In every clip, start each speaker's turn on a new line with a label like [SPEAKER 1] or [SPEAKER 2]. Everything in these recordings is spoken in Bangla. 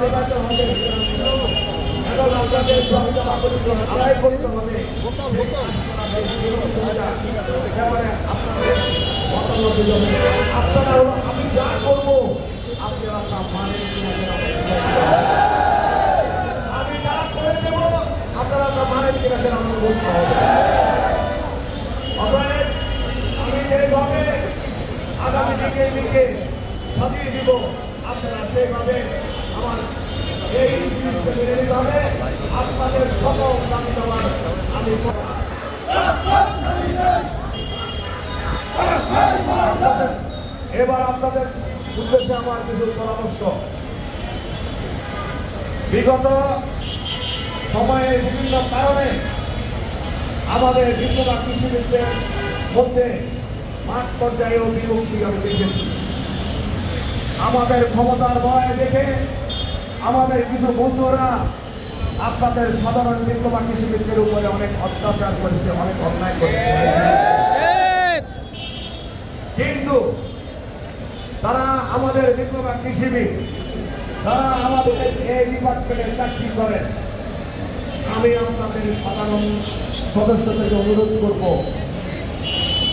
[SPEAKER 1] জমা করতে হবে আপনারা আমি যা করব আপনারা তা মানেন আমি যা করে দেবো আপনারা তা মানেন আমাকে বলতে হবে অতএব আমি যেভাবে আগামী দিকে দিকে সাজিয়ে দিব। আপনারা আমার এবার আপনাদের উদ্দেশ্যে আমার কিছু পরামর্শ। বিগত সময়ে বিভিন্ন কারণে আমাদের বিদ্যমান কৃষিবিদদের মধ্যে মাঠ পর্যায়েও বিভক্তি আমি দেখেছি। আমাদের ক্ষমতার ভয় দেখে আমাদের কিছু বন্ধুরা আপনাদের সাধারণ বিদ্যমান কৃষিবিদদের উপরে অনেক অত্যাচার করেছে, অনেক অন্যায় করেছে। কিন্তু তারা আমাদের বিদ্যমান কৃষিবিদ, তারা আমাদের এই ডিপার্টমেন্টে চাকরি করেন। আমি আপনাদের সাধারণ সদস্যদেরকে অনুরোধ করব,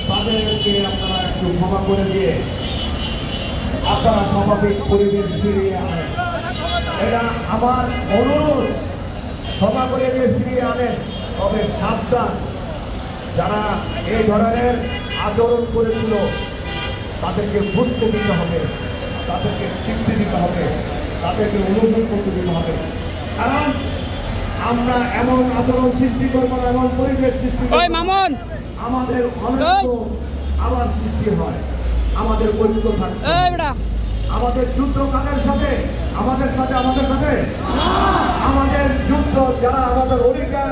[SPEAKER 1] তাদেরকে আপনারা একটু ক্ষমা করে দিয়ে আপনারা স্বাভাবিক পরিবেশ ফিরিয়ে আনেন। এটা আমার অনুরোধ ক্ষমা করে দিয়ে ফিরিয়ে আনেন। তবে সাবধান যারা এই ধরনের আচরণ করেছিল তাদেরকে বুঝতে দিতে হবে তাদেরকে স্বীকৃতি দিতে হবে তাদেরকে অনুসরণ করতে দিতে হবে। কারণ আমরা এমন আচরণ সৃষ্টি করব না, এমন পরিবেশ সৃষ্টি
[SPEAKER 2] মামুন!
[SPEAKER 1] আমাদের অনেক! আবার সৃষ্টি হয়। আমাদের ঐক্য থাকবে আমাদের যুদ্ধ কাদের সাথে আমাদের সাথে আমাদের সাথে। আমাদের যুদ্ধ যারা আমাদের অধিকার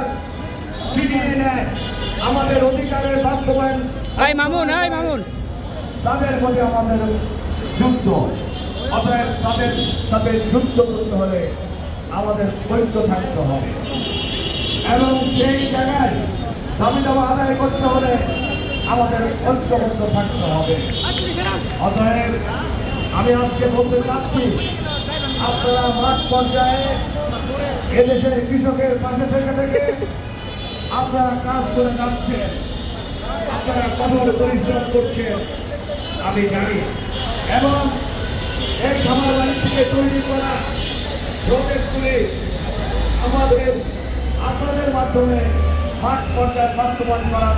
[SPEAKER 1] ছিনিয়ে নেয় আমাদের অধিকারের বাস্তবায়ন
[SPEAKER 2] এই মামুন এই মামুন।
[SPEAKER 1] তাদের মধ্যে আমাদের যুদ্ধ। অতএব তাদের সাথে যুদ্ধ করতে হলে আমাদের ঐক্য থাকতে হবে। এবং সেই জায়গায় দাবি দাবা আদায় করতে হলে আমাদের ঐক্যবদ্ধ থাকতে হবে। অতএব আমি আজকে বলতে চাচ্ছি আপনারা মাঠ পর্যায়ে এদেশের কৃষকের পাশে থেকে থেকে আপনারা কাজ করে যাচ্ছেন আপনারা কঠোর পরিশ্রম করছেন, আমি জানি। এবং এই খামার বাড়ি থেকে তৈরি করা পুলিশ আমাদের আপনাদের মাধ্যমে মাঠ পর্যায়ে বাস্তবায়ন করার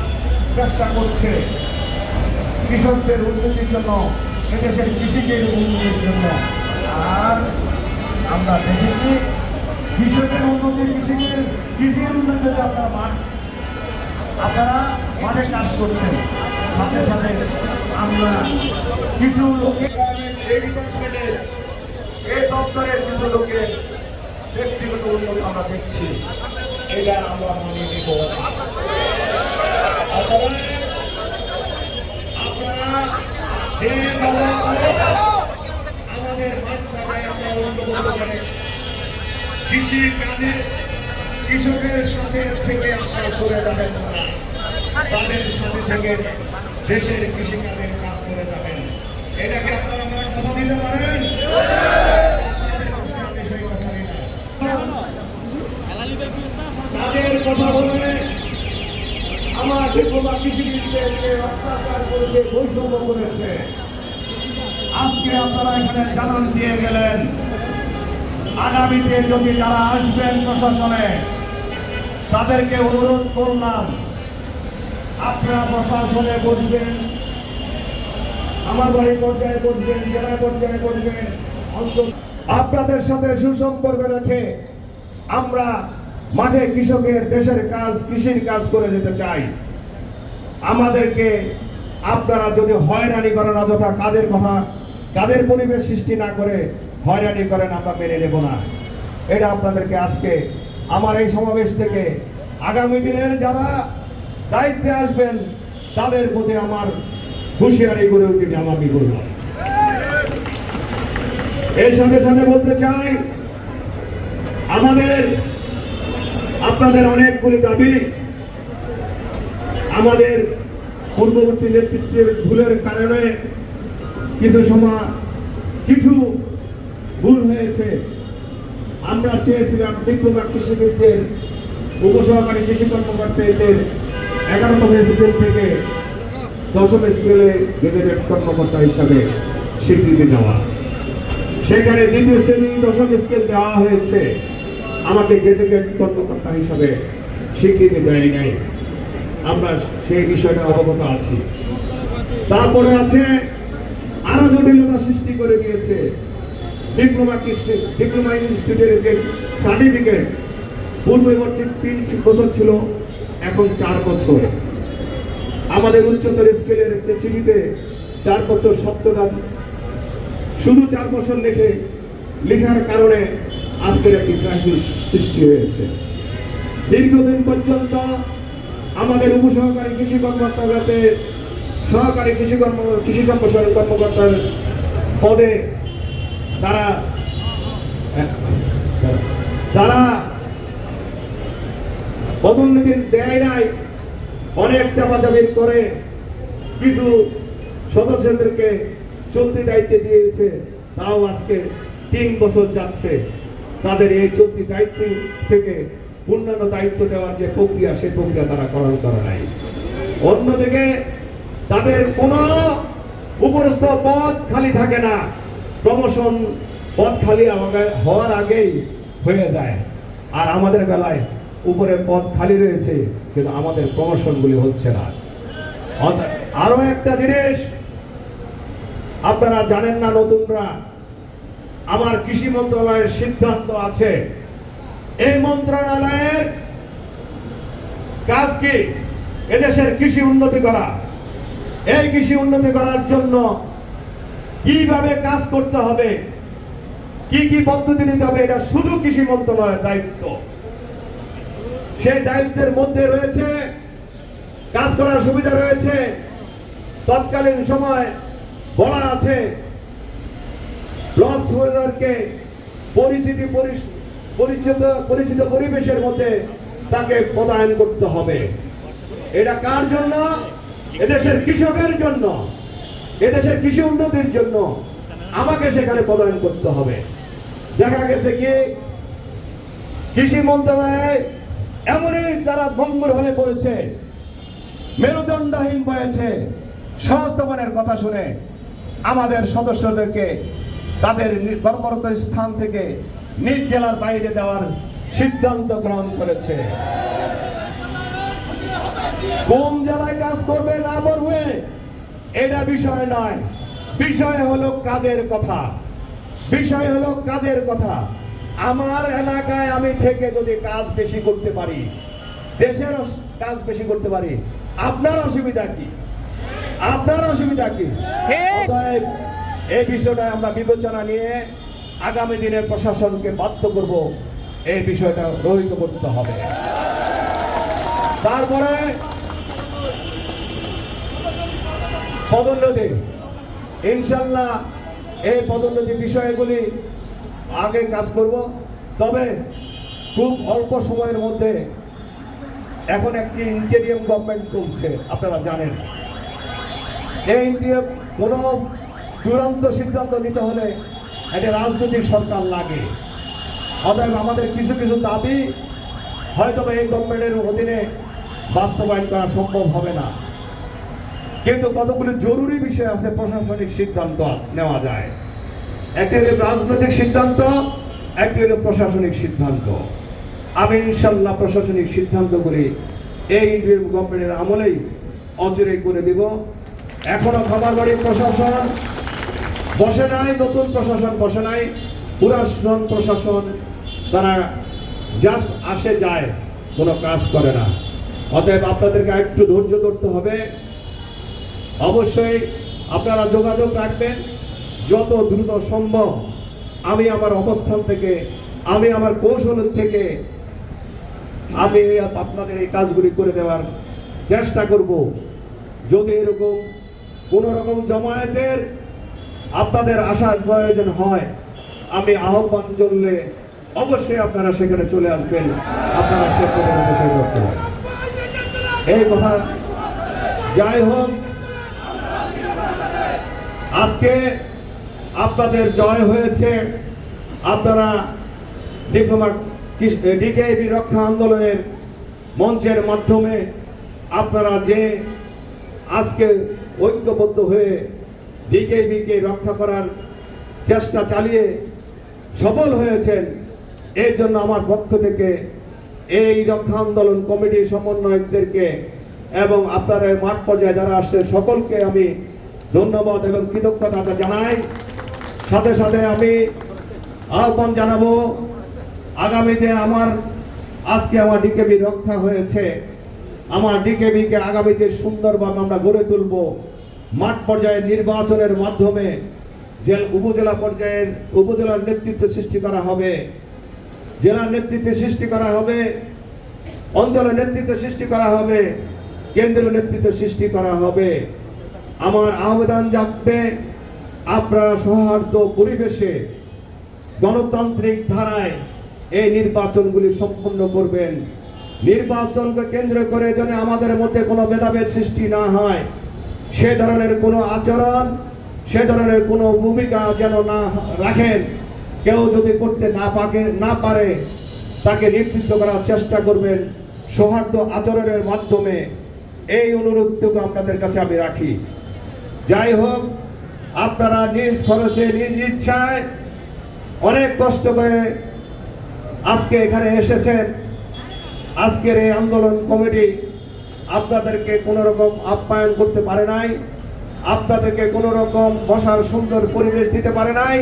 [SPEAKER 1] চেষ্টা করছে কৃষকদের উন্নতির জন্য, এদেশের কৃষিকের উন্নতির জন্য। আর আমরা দেখেছি কৃষকের উন্নতি কৃষিকের কৃষির উন্নতিতে আপনারা মাঠ, আপনারা মাঠে কাজ করছেন। সাথে সাথে আমরা কিছু লোকের এই দপ্তরের কিছু লোকের ব্যক্তিগত উন্নতি আমরা দেখছি। এটা আমরা মানিয়ে নিব। আপনারা যে করে আমাদের মাঠ পর্যায়ে আমরা ঐক্যবদ্ধ করে কৃষি কাজে কৃষকের সাথে থেকে আপনারা সরে যাবেন তাদের সাথে থেকে দেশের কৃষিকাজের কাজ করে যাবেন। এটাকে আপনারা আমার কথা দিতে পারেন। তাদের কথা বলে আমার ডিপ্লোমা কৃষিবিদদেরকে অত্যাচার করেছে, বৈষম্য করেছে। আজকে আপনারা এখানে জানান দিয়ে গেলেন আগামীতে যদি যারা আসবেন প্রশাসনে, তাদেরকে অনুরোধ করলাম, আপনারা প্রশাসনে বসবেন, আমার বাড়ি পর্যায়ে বসবেন, জেলা পর্যায়ে বসবেন আপনাদের সাথে সুসম্পর্ক রেখে আমরা মাঠে কৃষকের দেশের কাজ, কৃষির কাজ করে যেতে চাই। আমাদেরকে আপনারা যদি হয়রানি করেন অযথা কাজের কথা, কাজের পরিবেশ সৃষ্টি না করে হয়রানি করেন, আমরা মেনে নেব না। এটা আপনাদেরকে আজকে আমার এই সমাবেশ থেকে আগামী দিনের যারা দায়িত্বে আসবেন, তাদের প্রতি আমার হুঁশিয়ারি করে দিতে আমাকে করব এর সঙ্গে সঙ্গে বলতে চাই, আমাদের, আপনাদের অনেকগুলি দাবি, আমাদের পূর্ববর্তী নেতৃত্বের ভুলের কারণে কিছু সময় কিছু ভুল হয়েছে। আমরা চেয়েছিলাম ডিপ্লোমা কৃষিবিদদের, উপসহকারী কৃষি কর্মকর্তাদের এগারোতম স্কেল থেকে দশম স্কেলে গেজেটেড কর্মকর্তা হিসাবে স্বীকৃতি দেওয়া। সেখানে দ্বিতীয় শ্রেণি দশম স্কেল দেওয়া হয়েছে। আমাকে গেজেটেড কর্মকর্তা হিসাবে স্বীকৃতি দেয় নাই আমরা সেই বিষয়টা অবগত আছি। তারপরে আছে আরও জটিলতা সৃষ্টি করে দিয়েছে। ডিপ্লোমা কৃষি ডিপ্লোমা ইনস্টিটিউটের যে সার্টিফিকেট পূর্ববর্তী তিন বছর ছিল, এখন চার বছর। আমাদের উচ্চতর স্কেলের যে চিঠিতে চার বছর সপ্তদান শুধু চার বছর লেখে, লেখার কারণে আজকের একটি ক্রাইসিস সৃষ্টি হয়েছে। দীর্ঘদিন পর্যন্ত আমাদের উপসহকারী কৃষি কর্মকর্তাদের, সহকারী কৃষি কর্ম, কৃষি সম্প্রসারণ কর্মকর্তার পদে তারা তারা পদোন্নতি দেয় নাই অনেক চাপাচাপির করে কিছু সদস্যদেরকে চলতি দায়িত্বে দিয়েছে, তাও আজকে তিন বছর যাচ্ছে। তাদের এই চলতি দায়িত্ব থেকে পূর্ণাঙ্গ দায়িত্ব দেওয়ার যে প্রক্রিয়া, সেই প্রক্রিয়া তারা করার করে নাই। অন্যদিকে তাদের কোনো উপরস্থ পদ খালি থাকে না। প্রমোশন পদ খালি আমাকে হওয়ার আগেই হয়ে যায়। আর আমাদের বেলায় উপরে পদ খালি রয়েছে, কিন্তু আমাদের প্রমোশনগুলি হচ্ছে না। আরও একটা জিনিস, আপনারা জানেন না নতুনরা, আমার কৃষি মন্ত্রণালয়ের সিদ্ধান্ত আছে। এই মন্ত্রণালয়ের কাজ কি? এদেশের কৃষি উন্নতি করা। এই কৃষি উন্নতি করার জন্য কীভাবে কাজ করতে হবে? কি কি পদ্ধতি নিতে হবে? এটা শুধু কৃষি মন্ত্রণালয়ের দায়িত্ব। সেই দায়িত্বের মধ্যে রয়েছে, কাজ করার সুবিধা রয়েছে, তৎকালীন সময় বলা আছে সুবেদারকে পরিচিতি পরিচিত পরিচিত পরিবেশের মধ্যে তাকে পদায়ন করতে হবে। এটা কার জন্য? এদেশের কৃষকের জন্য। এদেশের কৃষি উন্নতির জন্য আমাকে সেখানে পদায়ন করতে হবে। দেখা গেছে কি, কৃষি মন্ত্রণালয়ে এমনই তারা ভঙ্গুর হয়ে পড়েছে, মেরুদণ্ডহীন হয়েছে। সংস্থাপনের কথা শুনে আমাদের সদস্যদেরকে তাদের কর্মরত স্থান থেকে নিজ জেলার বাইরে দেওয়ার সিদ্ধান্ত গ্রহণ করেছে। কোন জেলায় কাজ করবে না করবে এটা বিষয় নয়। বিষয় হলো কাজের কথা। বিষয় হলো কাজের কথা। আমার এলাকায় আমি থেকে যদি কাজ বেশি করতে পারি দেশের কাজ বেশি করতে পারি আপনার অসুবিধা কি? আপনার অসুবিধা কি? এই বিষয়টা আমরা বিবেচনা নিয়ে আগামী দিনে প্রশাসনকে বাধ্য করব এই বিষয়টা রহিত করতে হবে। তারপরে পদোন্নতি। ইনশাল্লাহ এই পদোন্নতি বিষয়গুলি আগে কাজ করব। তবে খুব অল্প সময়ের মধ্যে এখন একটি ইন্টেরিয়াম গভর্নমেন্ট চলছে, আপনারা জানেন। এই ইন্টেরিয়াম কোনো চূড়ান্ত সিদ্ধান্ত নিতে হলে একটা রাজনৈতিক সরকার লাগে। অতএব আমাদের কিছু কিছু দাবি হয়তো এই গভর্নমেন্টের অধীনে বাস্তবায়ন করা সম্ভব হবে না। কিন্তু কতগুলি জরুরি বিষয় আছে প্রশাসনিক সিদ্ধান্ত নেওয়া যায়। একটি হলো রাজনৈতিক সিদ্ধান্ত, একটি হলো প্রশাসনিক সিদ্ধান্ত। আমি ইনশাল্লাহ প্রশাসনিক সিদ্ধান্তগুলি এই ইন্ডিয়ান গভর্নমেন্টের আমলেই অচিরেই করে দিব। এখনও খাবার বাড়ি প্রশাসন বসে নাই, নতুন প্রশাসন বসে নাই। পুরাতন প্রশাসন তারা জাস্ট আসে যায়, কোনো কাজ করে না। অতএব আপনাদেরকে একটু ধৈর্য ধরতে হবে। অবশ্যই আপনারা যোগাযোগ রাখবেন। যত দ্রুত সম্ভব আমি আমার অবস্থান থেকে, আমি আমার কৌশল থেকে আমি আপনাদের এই কাজগুলি করে দেওয়ার চেষ্টা করব। যদি এরকম কোনো রকম জমায়েতের আপনাদের আসার প্রয়োজন হয়, আমি আহ্বান করলে অবশ্যই আপনারা সেখানে চলে আসবেন। আপনারা সেখানে এই কথা যাই হোক আজকে আপনাদের জয় হয়েছে। আপনারা ডিপ্লোমা ডিকেবি রক্ষা আন্দোলনের মঞ্চের মাধ্যমে আপনারা যে আজকে ঐক্যবদ্ধ হয়ে ডিকেবিকে রক্ষা করার চেষ্টা চালিয়ে সফল হয়েছেন, এর জন্য আমার পক্ষ থেকে এই রক্ষা আন্দোলন কমিটির সমন্বয়কদেরকে এবং আপনারা মাঠ পর্যায়ে যারা আসছে সকলকে আমি ধন্যবাদ এবং কৃতজ্ঞতা জানাই। সাথে সাথে আমি আহ্বান জানাব আগামীতে আমার, আজকে আমার ডিকেবি রক্ষা হয়েছে, আমার ডিকেবিকে আগামীতে সুন্দরভাবে আমরা গড়ে তুলব। মাঠ পর্যায়ে নির্বাচনের মাধ্যমে জেল উপজেলা পর্যায়ের উপজেলার নেতৃত্ব সৃষ্টি করা হবে, জেলার নেতৃত্বে সৃষ্টি করা হবে, অঞ্চলের নেতৃত্ব সৃষ্টি করা হবে কেন্দ্রীয় নেতৃত্ব সৃষ্টি করা হবে। আমার আবেদন যাবে আপনারা সৌহার্দ্য পরিবেশে গণতান্ত্রিক ধারায় এই নির্বাচনগুলি সম্পন্ন করবেন। নির্বাচনকে কেন্দ্র করে যেন আমাদের মধ্যে কোনো ভেদাভেদ সৃষ্টি না হয়, সে ধরনের কোনো আচরণ, সে ধরনের কোনো ভূমিকা যেন না রাখেন। কেউ যদি করতে না পাকে, না পারে, তাকে নিবৃত্ত করার চেষ্টা করবেন সৌহার্দ্য আচরণের মাধ্যমে। এই অনুরোধটুকু আপনাদের কাছে আমি রাখি। যাই হোক, আপনারা নিজ খরচে, নিজ ইচ্ছায় অনেক কষ্ট করে আজকে এখানে এসেছেন। আজকের এই আন্দোলন কমিটি আপনাদেরকে কোনো রকম আপ্যায়ন করতে পারে নাই, আপনাদেরকে কোনো রকম বসার সুন্দর পরিবেশ দিতে পারে নাই,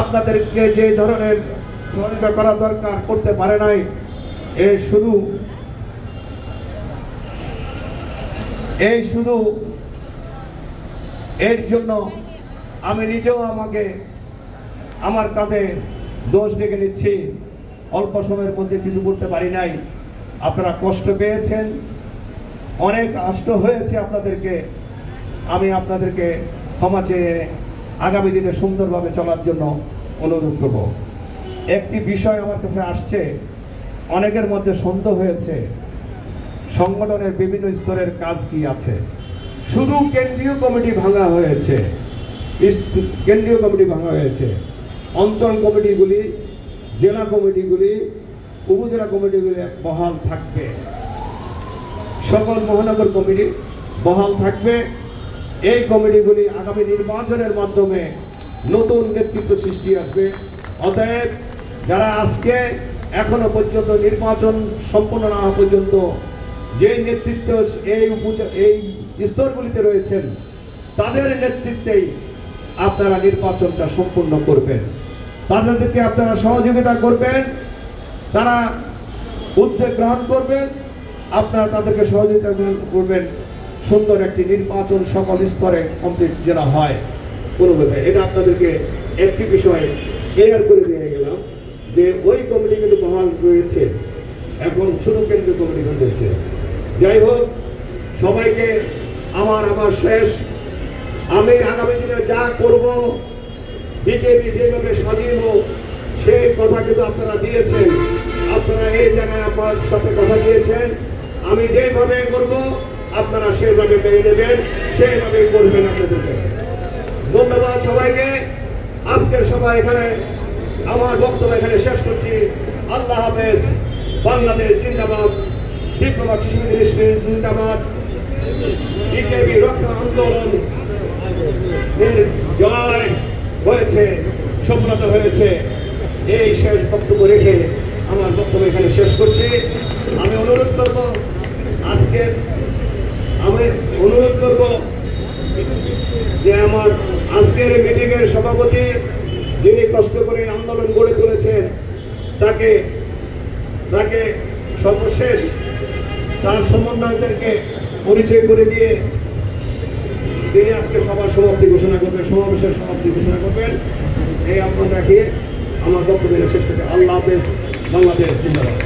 [SPEAKER 1] আপনাদেরকে যে ধরনের সহযোগিতা করা দরকার করতে পারে নাই, এ শুধু এই শুধু এর জন্য আমি নিজেও আমাকে, আমার কাঁধে দোষ ডেকে নিচ্ছি। অল্প সময়ের মধ্যে কিছু করতে পারি নাই। আপনারা কষ্ট পেয়েছেন। অনেক কষ্ট হয়েছে আপনাদেরকে। আমি আপনাদেরকে ক্ষমা চেয়ে আগামী দিনে সুন্দরভাবে চলার জন্য অনুরোধ করব। একটি বিষয় আমার কাছে আসছে। অনেকের মধ্যে সন্দেহ হয়েছে। সংগঠনের বিভিন্ন স্তরের কাজ কি আছে? শুধু কেন্দ্রীয় কমিটি ভাঙা হয়েছে। কেন্দ্রীয় কমিটি ভাঙা হয়েছে। অঞ্চল কমিটিগুলি, জেলা কমিটিগুলি, উপজেলা কমিটিগুলি বহাল থাকবে। সকল মহানগর কমিটি বহাল থাকবে। এই কমিটিগুলি আগামী নির্বাচনের মাধ্যমে নতুন নেতৃত্ব সৃষ্টি আসবে। অতএব যারা আজকে এখনও পর্যন্ত নির্বাচন সম্পন্ন না হওয়া পর্যন্ত যে নেতৃত্ব, এই এই স্তরগুলিতে রয়েছেন, তাদের নেতৃত্বেই আপনারা নির্বাচনটা সম্পূর্ণ করবেন। তাদেরকে আপনারা সহযোগিতা করবেন, তারা উদ্যোগ গ্রহণ করবেন, আপনারা তাদেরকে সহযোগিতা করবেন। সুন্দর একটি নির্বাচন সকল স্তরে কমপ্লিট যেন হয়, কোনো বোঝায়। এটা আপনাদেরকে একটি বিষয় ক্লিয়ার করে দিয়ে গেলাম যে ওই কমিটি কিন্তু বহাল রয়েছে। এখন শুধু কেন্দ্রীয় কমিটি রয়েছে যাই হোক, সবাইকে আমার আমার শেষ। আমি আগামী দিনে যা করব, বিজেপি যেভাবে সাজিয়ে সেই কথা কিন্তু আপনারা দিয়েছেন। আপনারা এই জায়গায় আমার সাথে কথা দিয়েছেন। আমি যেভাবে করব, আপনারা সেইভাবে মেনে নেবেন সেইভাবেই করবেন আপনাদেরকে। ধন্যবাদ সবাইকে। আজকের সবাই এখানে, আমার বক্তব্য এখানে শেষ করছি। আল্লাহ হাফেজ, বাংলাদেশ জিন্দাবাদ। ডিপ্লোমা কৃষি জিন্দাবাদ। বিজেপি রক্ষা আন্দোলন এর জয় হয়েছে, সফলত হয়েছে। এই শেষ বক্তব্য রেখে আমার বক্তব্য এখানে শেষ করছি। আমি অনুরোধ করব, আজকে আমি অনুরোধ করব যে আমার আজকের মিটিংয়ের সভাপতি যিনি কষ্ট করে আন্দোলন গড়ে তুলেছেন, তাকে তাকে সর্বশেষ তার সমন্বয়দেরকে পরিচয় করে দিয়ে তিনি আজকে সবার সমাপ্তি ঘোষণা করবেন, সমাবেশের সমাপ্তি ঘোষণা করবেন। এই আপনার রাখিয়ে আমার বক্তব্য শেষ থেকে আল্লাহ হাফেজ, বাংলাদেশ জিন্দাবাদ।